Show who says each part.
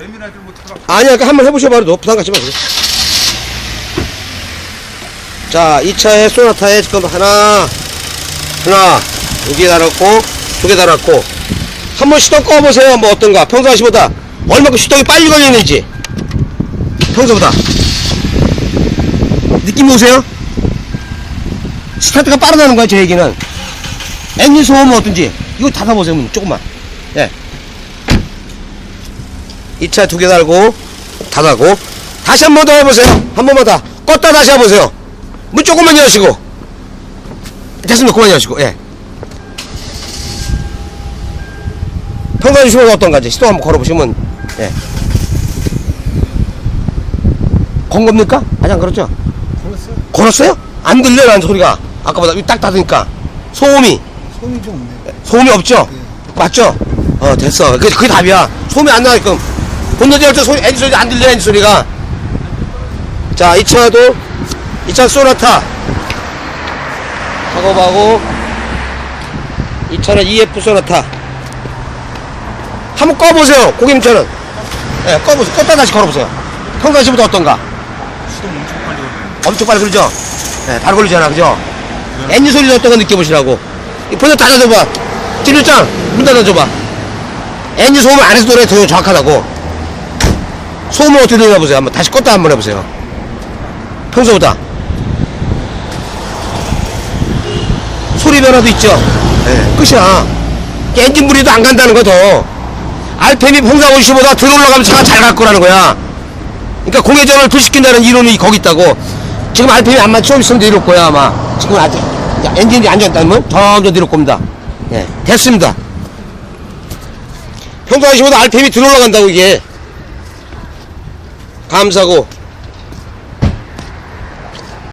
Speaker 1: 예민하지 못해가
Speaker 2: 아니야, 그 한번 해보셔 봐도 부담 갖지 마세요. 자, 2차에 소나타에 지금 하나, 하나, 두 개 달았고, 두 개 달았고, 한번 시동 꺼보세요. 뭐 어떤가. 평상시보다 얼마큼 시동이 빨리 걸리는지. 평소보다. 느낌 오세요? 스타트가 빠르다는 거야, 제 얘기는. 엔진 소음은 어떤지. 이거 닫아보세요, 문 조금만. 예. 2차 두 개 달고, 닫아고, 다시 한 번 더 해보세요. 한 번만 더. 껐다 다시 해보세요. 문 조금만 여시고. 됐습니다. 그만 여시고, 예. 평가 주시면 어떤가지? 시동 한번 걸어보시면, 예. 건 겁니까? 아직 안 걸었죠?
Speaker 1: 걸었어요.
Speaker 2: 걸었어요? 안 들려요, 난 소리가. 아까보다 이딱 닫으니까. 소음이.
Speaker 1: 손이 좀 없네.
Speaker 2: 소음이 없죠? 맞죠? 어, 됐어. 그게, 그게 답이야. 소음이 안 나게끔. 본너지 할때 소리, 엔진 소리 안 들려, 엔진 소리가. 자, 이 차도, 이 차 소나타. 작업하고, 이 차는 EF 소나타. 한번 꺼보세요, 고객님차는. 예, 네, 꺼보세요. 껐다 다시 걸어보세요. 평상시보다 어떤가?
Speaker 1: 수동 엄청 빨리 걸려.
Speaker 2: 엄청 빨리 걸리죠? 네, 바로 걸리잖아, 그죠? 엔진 소리 어떤 거 느껴보시라고. 이 번호 닫아줘봐. 찔렸잖아. 문 닫아줘봐. 엔진 소음 안에서 노래 더 정확하다고. 소음은 어떻게 들리나 보세요. 한번 다시 껐다 한번 해보세요. 평소보다. 소리 변화도 있죠? 네, 끝이야. 엔진 무리도 안 간다는 거 더. RPM이 평상 50보다 덜 올라가면 차가 잘 갈 거라는 거야. 그러니까 공회전을 불시킨다는 이론이 거기 있다고. 지금 RPM이 안 맞춰 있으면 내릴 거야 아마. 지금 아직 자, 엔진이 안전다면 점점 내릴 겁니다. 예, 됐습니다. 평소하시보다 RPM이 덜 올라간다고 이게. 감사고